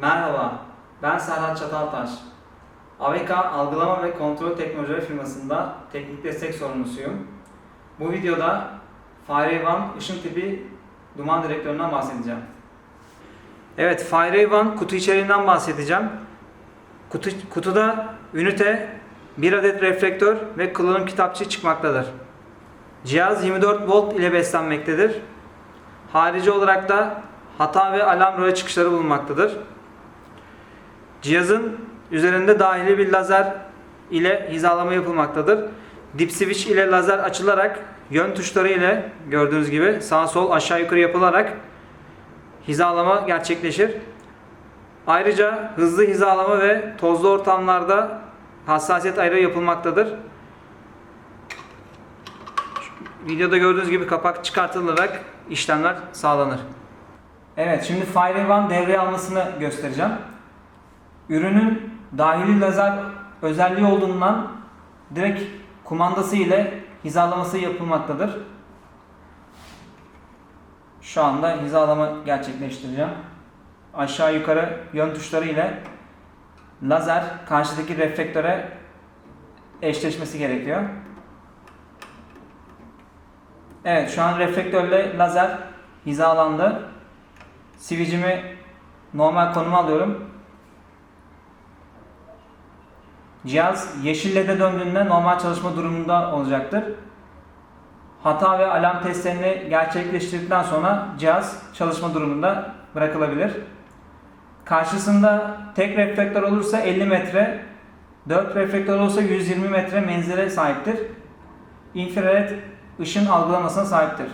Merhaba, ben Serhat Çataltaş. AVK Algılama ve Kontrol Teknolojileri firmasında teknik destek sorumlusuyum. Bu videoda Fire ışın tipi duman direktöründen bahsedeceğim. Evet, Fire kutu içeriğinden bahsedeceğim. Kutu, kutuda ünite, bir adet reflektör ve kullanım kitapçığı çıkmaktadır. Cihaz 24 volt ile beslenmektedir. Harici olarak da hata ve alarm röle çıkışları bulunmaktadır. Cihazın üzerinde dahili bir lazer ile hizalama yapılmaktadır. Dip switch ile lazer açılarak yön tuşları ile gördüğünüz gibi sağ sol aşağı yukarı yapılarak hizalama gerçekleşir. Ayrıca hızlı hizalama ve tozlu ortamlarda hassasiyet ayrı yapılmaktadır. Videoda gördüğünüz gibi kapak çıkartılarak işlemler sağlanır. Evet şimdi Fire One devreye almasını göstereceğim. Ürünün dahili lazer özelliği olduğundan direkt kumandası ile hizalaması yapılmaktadır. Şu anda hizalama gerçekleştireceğim. Aşağı yukarı yön tuşları ile lazer karşıdaki reflektöre eşleşmesi gerekiyor. Evet şu an reflektörle lazer hizalandı. Switch'imi normal konuma alıyorum. Cihaz yeşil LED'e döndüğünde normal çalışma durumunda olacaktır. Hata ve alarm testlerini gerçekleştirdikten sonra cihaz çalışma durumunda bırakılabilir. Karşısında tek reflektör olursa 50 metre, 4 reflektör olursa 120 metre menzile sahiptir. İnfrared ışın algılamasına sahiptir.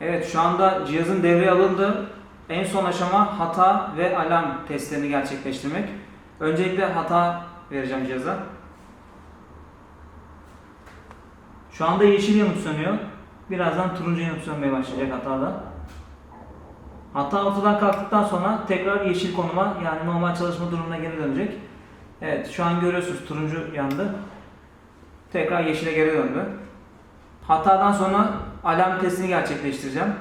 Evet şu anda cihazın devreye alındı. En son aşama hata ve alarm testlerini gerçekleştirmek. Öncelikle hata vereceğim cihaza. Şu anda yeşil yanıp sönüyor. Birazdan turuncu yanıp sönmeye başlayacak hatada. Hata ortadan kalktıktan sonra tekrar yeşil konuma yani normal çalışma durumuna geri dönecek. Evet şu an görüyorsunuz turuncu yandı. Tekrar yeşile geri döndü. Hatadan sonra alarm testini gerçekleştireceğim.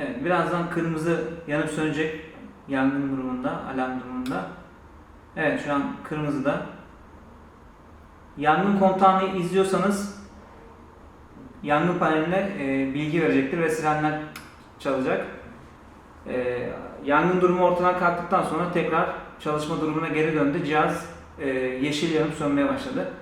Evet, birazdan kırmızı yanıp sönecek yangın durumunda, alarm durumunda. Evet, şu an kırmızıda. Yangın kontağını izliyorsanız yangın paneline e, bilgi verecektir ve sirenler çalacak. E, yangın durumu ortadan kalktıktan sonra tekrar çalışma durumuna geri döndü. Cihaz e, yeşil yanıp sönmeye başladı.